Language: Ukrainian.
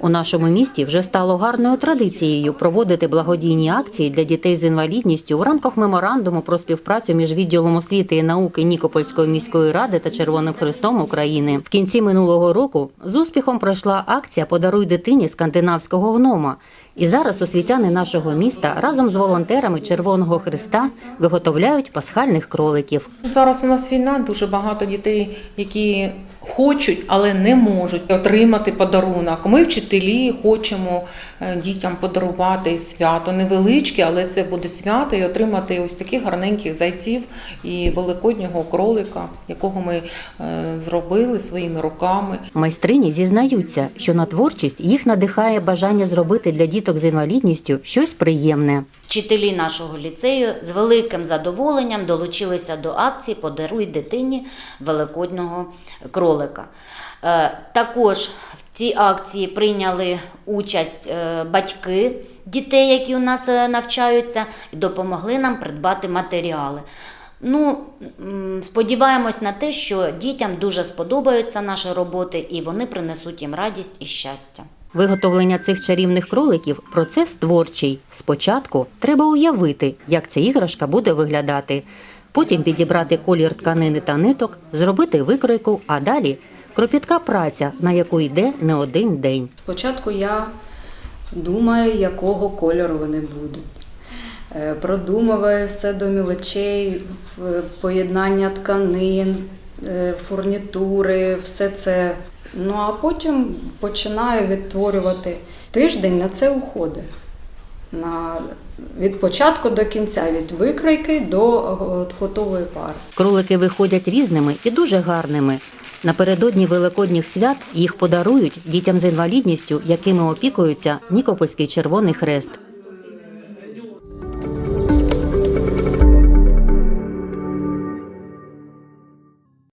У нашому місті вже стало гарною традицією проводити благодійні акції для дітей з інвалідністю в рамках меморандуму про співпрацю між відділом освіти і науки Нікопольської міської ради та Червоним Хрестом України. В кінці минулого року з успіхом пройшла акція Подаруй дитині скандинавського гнома. І зараз освітяни нашого міста разом з волонтерами Червоного Христа виготовляють пасхальних кроликів. Зараз у нас війна, дуже багато дітей, які хочуть, але не можуть отримати подарунок. Ми, вчителі, хочемо е, дітям подарувати свято невеличке, але це буде свято і отримати ось таких гарненьких зайців і великоднього кролика, якого ми е, зробили своїми руками. Майстрині зізнаються, що на творчість їх надихає бажання зробити для діток з інвалідністю щось приємне. Вчителі нашого ліцею з великим задоволенням долучилися до акції Подаруй дитині великоднього кролика. Е, Також в цій акції прийняли участь е, батьки дітей, які у нас е, навчаються, і допомогли нам придбати матеріали. Ну, сподіваємось на те, що дітям дуже сподобаються наші роботи і вони принесуть їм радість і щастя. Виготовлення цих чарівних кроликів процес творчий. Спочатку треба уявити, як ця іграшка буде виглядати. Потім підібрати колір тканини та ниток, зробити викройку, а далі кропітка праця, на яку йде не один день. Спочатку я думаю, якого кольору вони будуть. Е, Продумую все до мілочей, е, поєднання тканин, е, фурнітури, все це. Ну а потім починаю відтворювати. Тиждень на це уходить. На, від початку до кінця, від викройки до го- готової пари. Кролики виходять різними і дуже гарними. Напередодні великодніх свят їх подарують дітям з інвалідністю, якими опікується Нікопольський Червоний Хрест.